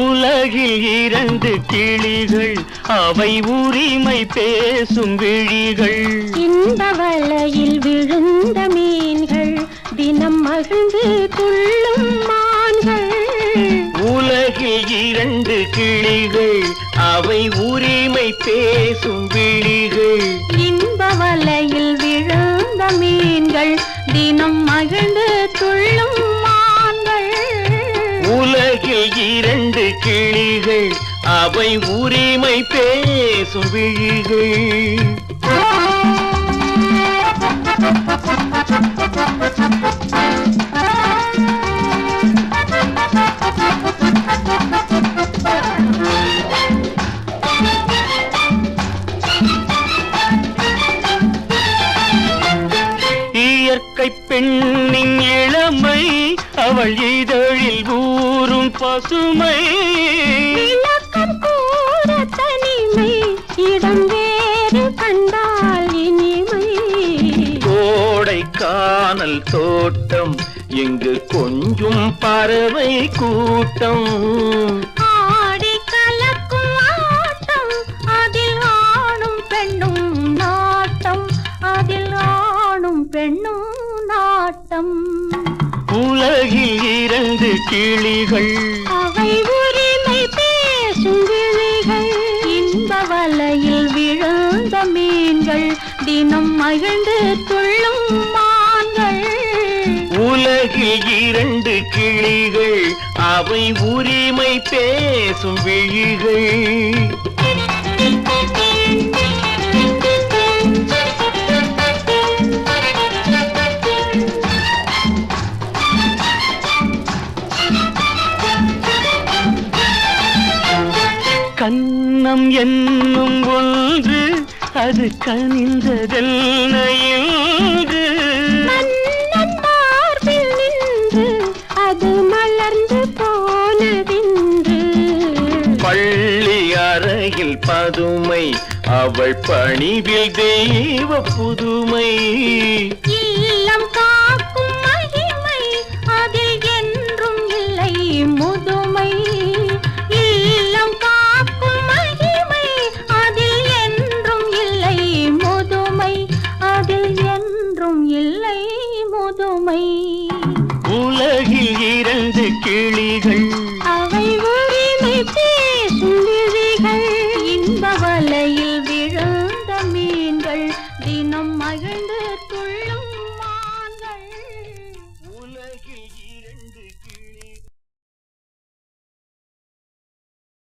உலகில் இரண்டு கிளிகள் அவை உரிமை பேசும் விழிகள். இந்த வலையில் விழுந்த மீன்கள் தினம் மகிழ்ந்து துள்ளும் மான்கள். உலகில் இரண்டு கிளிகள் அவை உரிமை பேசும் விழிகள். இன்ப வலையில் விழுந்த மீன்கள் தினம் மகிழ்ந்து துள்ளும் மான்கள். உலகில் இரண்டு கிளிகள் அவை உரிமை பேசும் விழிகள். இயற்கை பெண்ணின் இளமை அவள் இதழில் ஊறும் பசுமை. தனிமை இடம் வேறு கண்டால் இனிமை. கோடை காணல் தோட்டம் எங்கு கொஞ்சம் பறவை கூட்டம். உலகில் இரண்டு கிளிகள். அவை உரிமை பேசும் விழிகள். இன்ப வலையில் விழுந்த மீன்கள் தினம் மகிழ்ந்து துள்ளும் மான்கள். உலகில் இரண்டு கிளிகள் அவை உரிமை பேசும் விழிகள். கண்ணம் என்னும் ஒன்று அது கனிந்ததெல்ல இன்று மன்னன் மார்பில் நின்று அது மலர்ந்து போனதின்று. பள்ளி அறையில் பதுமை அவள் பணிவில் தெய்வ புதுமை. முதுமை கிளிகள்